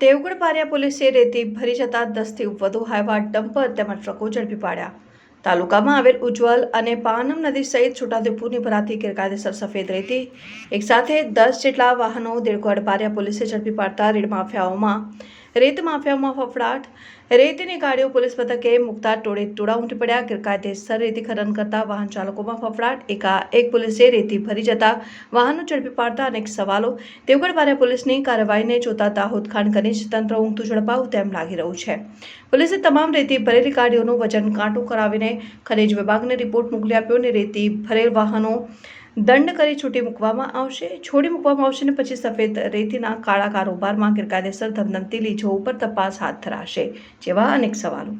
દેવગઢ પારિયા પોલીસે રેતી ભરી જતા દસથી વધુ હાઈવા ડમ્પર તેમજ ટ્રકો ઝડપી પાડ્યા. તાલુકામાં આવેલ ઉજ્જવલ અને પાનમ નદી સહિત છોટાઉદેપુરની ભરાતી ગેરકાયદેસર સફેદ રેતી એકસાથે દસ જેટલા વાહનો દેવગઢ પારિયા પોલીસે ઝડપી પાડતા રેડ માફિયાઓમાં રેત માફિયાઓમાં ફફડાટ. રેતીની ગાડીઓ પોલીસ મથકે મુકતા ટોળે ટોળા ઉમટી પડ્યા. ગેરકાયદેસર રેતી ખનન કરતા વાહન ચાલકોમાં ફફડાટ. એકા એક પોલીસે રેતી ભરી જતા વાહનો ઝડપી પાડતા અનેક સવાલો. દેવગઢ બારિયા પોલીસની કાર્યવાહીને જોતા દાહોદ ખાન ખનીજ તંત્ર ઊંઘતું ઝડપાવું તેમ લાગી રહ્યું છે. પોલીસે તમામ રેતી ભરેલી ગાડીઓનું વજન કાંટું કરાવીને ખનીજ વિભાગને રિપોર્ટ મોકલી આપ્યો અને રેતી ભરેલ વાહનો દંડ કરી છૂટી મૂકવામાં આવશે. છોડી મૂકવામાં આવશે ને પછી સફેદ રેતીના કાળા કારોબારમાં ગેરકાયદેસર ધમધમતી લીજો ઉપર તપાસ હાથ ધરાશે. જેવા અનેક સવાલો.